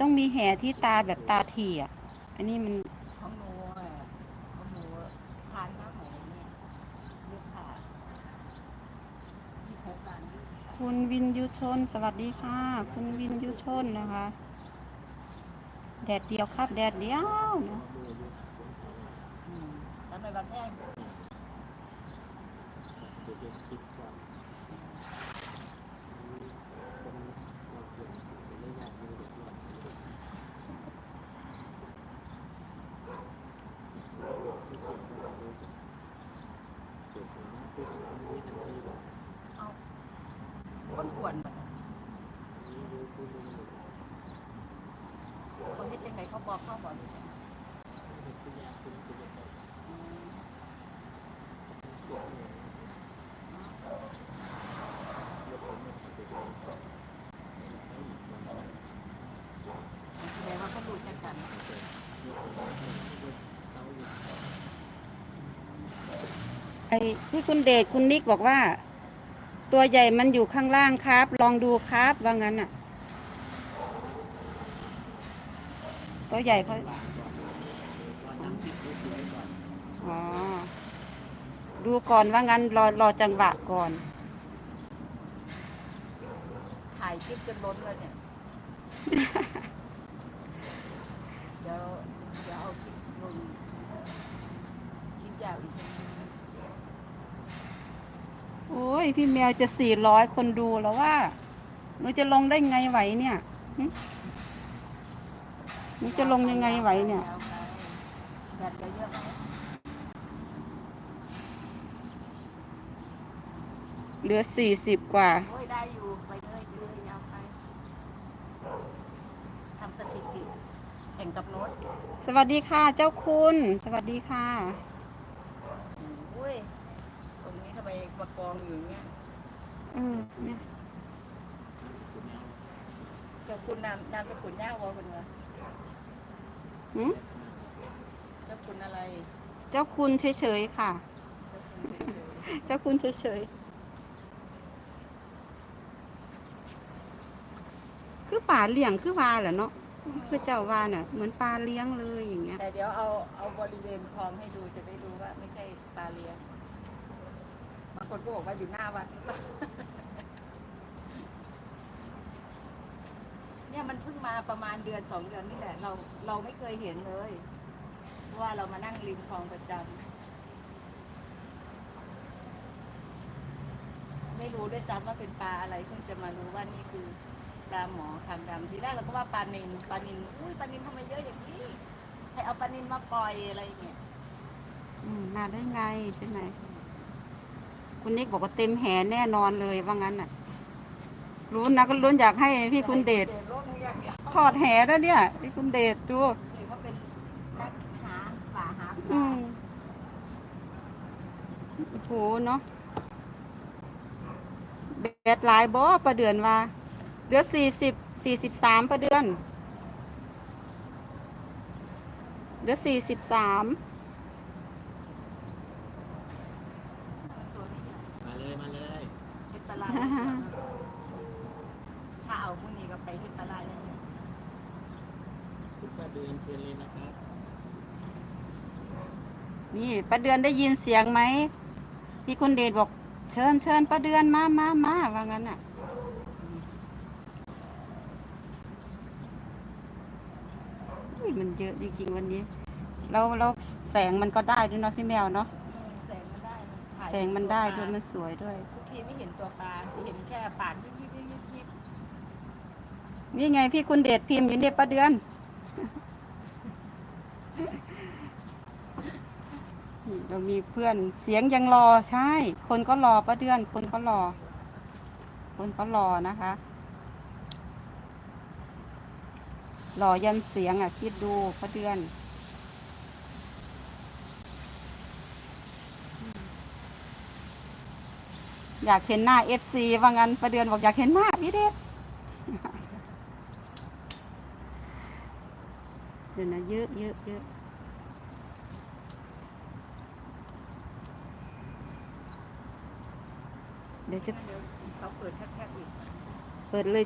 ต้องมีแห่ที่ตาแบบตาถี่อะ อันนี้มันของหนูอะของหนูทานข้าวหมูเนี่ยลูกค้ายี่หกบาทยี่สิบคุณวินยูชน สวัสดีค่ะ คุณวินยูชนนะคะ แดดเดียวครับ แดดเดียวเนาะอืมสำหรับวันแรก คนกวนบัดน่ะคนเฮ็ดจังไดเขาบอกเขาบอกแสดงว่าเขารู้จักกันไอ้ที่คุณเดชคุณนิกบอกว่า ตัวใหญ่มันอยู่ข้างล่างครับ ลองดูครับ ว่างั้นอะ ตัวใหญ่เขาอ๋อ ดูก่อนว่างั้นรอรอจังหวะก่อน ถ่ายคลิปจนล้นเลยเนี่ย เดี๋ยวเดี๋ยวเอาคลิปลงคลิปยาวอีกสักนิด โอ้ ยพี่แมวจะสี่ร้อยคนดูแล้วว่าหนูจะลงได้ไงไหวเนี่ยหึหนูจะลงยังไงไหวเนี่ยาวไปแบตเหลือเยอะไหมเหลือสี่สิบกว่าโอ้ยได้อยู่ไปเลยไปเลยยาวไปทำสถิติแข่งกับรถสวัสดีค่ะ เจ้าคุณ สวัสดีค่ะอุ้ยตรงนี้ทำไมมากองอยู่อย่างเงี้ยเออเนี่ยเจ้าคุณนามนามสกุลย่าวอคุณวะหึเจ้าคุณอะไรเจ้าคุณเฉยๆค่ะ เจ้าคุณเฉยเจ้าคุณเฉยๆคือป่าเลี้ยงคือวาเหรอเนาะคือเจ้าวาเนี่ยเหมือนปลาเลี้ยงเลยอย่างเงี้ย ๆแต่เดี๋ยวเอาเอาบริเวณคลองให้ดูจะได้รู้ว่าไม่ใช่ปลาเลี้ยงบาง คนก็บอกว่าอยู่หน้าวัด เนี่ยมันเพิ่งมาประมาณเดือนสองเดือนนี่แหละ เราเราไม่เคยเห็นเลยเพราะว่าเรามานั่งริมคลองประจำไม่รู้ด้วยซ้ำว่าเป็นปลาอะไรเพิ่งจะมารู้ว่านี่คือปลาหมอคางดำทีแรกเราก็ว่าปลานินปลานินอุ้ยปลานินทำไมเยอะอย่างนี้ให้เอาปลานินมาปล่อยอะไรอย่างเงี้ยอืมมาได้ไงใช่ไหม คุณนิกบอกว่าเต็มแหแน่นอนเลยว่างั้นน่ะรุ้นนะก็รุ้นอยากให้พี่คุณเดชเดชโลกนี้อย่างเดียวทอดแหแล้วเนี่ย พี่คุณเดชดูถือว่าเป็นนักหาป่าหาปอืลามโอ้โหเนาะแบดหลายบ่ประเดือนว่าเดือนสี่สิบสี่สิบสามประเดือนเดือนสี่สิบสาม ตัวนี้เนี่ย มาเลยมาเลย เฮ็ดตลาดถ้าเอาพวกนี้ก็ ไปเฮ็ดตลาดเลยเนี่ยทุกประเดือนเชิญเลยนะครับนี่ประเดือนได้ยินเสียงไหมพี่คุณเดชบอกเชิญเชิญประเดือนมามามาว่างั้นน่ะอุ้ยมันเยอะจริงๆวันนี้เราเราแสงมันก็ได้ด้วยเนาะพี่แมวเนาะแสงมันได้นะถ่ายแสงมันได้ด้วยมันสวยด้วย ทุกทีไม่เห็นตัวปลาเห็นแค่ปากยิบยิบยิบยิบยิบ นี่ไงพี่คุณเดชพิมพ์อยู่เนี่ยประเดือน เรามีเพื่อนเสียงยังรอใช่ คนก็รอประเดือน คนก็รอ คนก็รอนะคะรอยันเสียงอะ คิดดูประเดือน อยากเห็นหน้าเอฟซีว่างั้นประเดือนบอกอยากเห็นหน้าพี่เดช เดี๋ยวนะเยอะเยอะเยอะเดี๋ยวจะเดี๋ยวเขาเปิดแคบๆอีก เปิดเลย